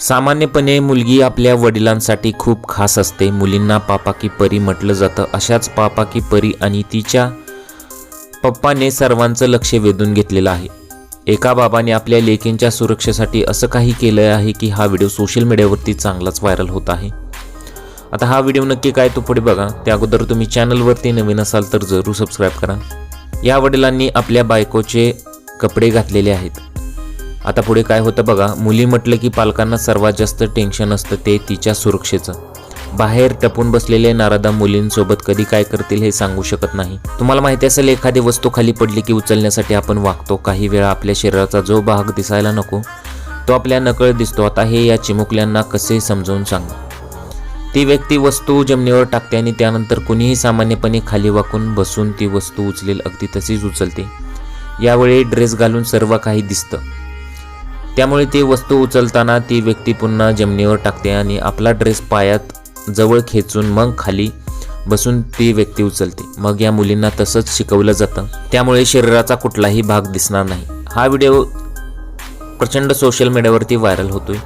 सामान्यपणे मुलगी आपल्या वडिलांसाठी खूप खास असते. मुलींना पापा की परी म्हटलं जातं. अशाच पापा की परी आणि तिच्या पप्पाने सर्वांचं लक्ष वेधून घेतलेलं आहे. एका बाबाने आपल्या लेकींच्या सुरक्षेसाठी असं काही केलं आहे की हा व्हिडिओ सोशल मीडियावरती चांगलाच व्हायरल होत आहे. आता हा व्हिडिओ नक्की काय तो पुढे बघा. त्या अगोदर तुम्ही चॅनलवरती नवीन असाल तर जरूर सबस्क्राईब करा. या वडिलांनी आपल्या बायकोचे कपडे घातलेले आहेत. आता पुढे काय होतं बघा मुली म्हटलं की पालकांना सर्वात जास्त टेन्शन असतं ते तिच्या सुरक्षेचं. बाहेर टपून बसलेले नारादा मुलींसोबत कधी काय करतील हे सांगू शकत नाही. तुम्हाला माहिती असेल एखादी वस्तू खाली पडली की उचलण्यासाठी आपण वागतो. काही वेळा आपल्या शरीराचा जो भाग दिसायला नको तो आपल्या नकळ दिसतो. आता हे या चिमुकल्यांना कसे समजावून सांगा? ती व्यक्ती वस्तू जमिनीवर टाकते आणि त्यानंतर कुणीही सामान्यपणे खाली वाकून बसून ती वस्तू उचलेल अगदी तशीच उचलते. यावेळी ड्रेस घालून सर्व काही दिसतं. त्यामुळे ती वस्तू उचलताना ती व्यक्ती पुन्हा जमिनीवर टाकते आणि आपला ड्रेस पायात जवळ खेचून मग खाली बसून ती व्यक्ती उचलते. मग या मुलींना तसंच शिकवलं जातं. त्यामुळे शरीराचा कुठलाही भाग दिसणार नाही. हा व्हिडिओ प्रचंड सोशल मीडियावरती व्हायरल होतोय.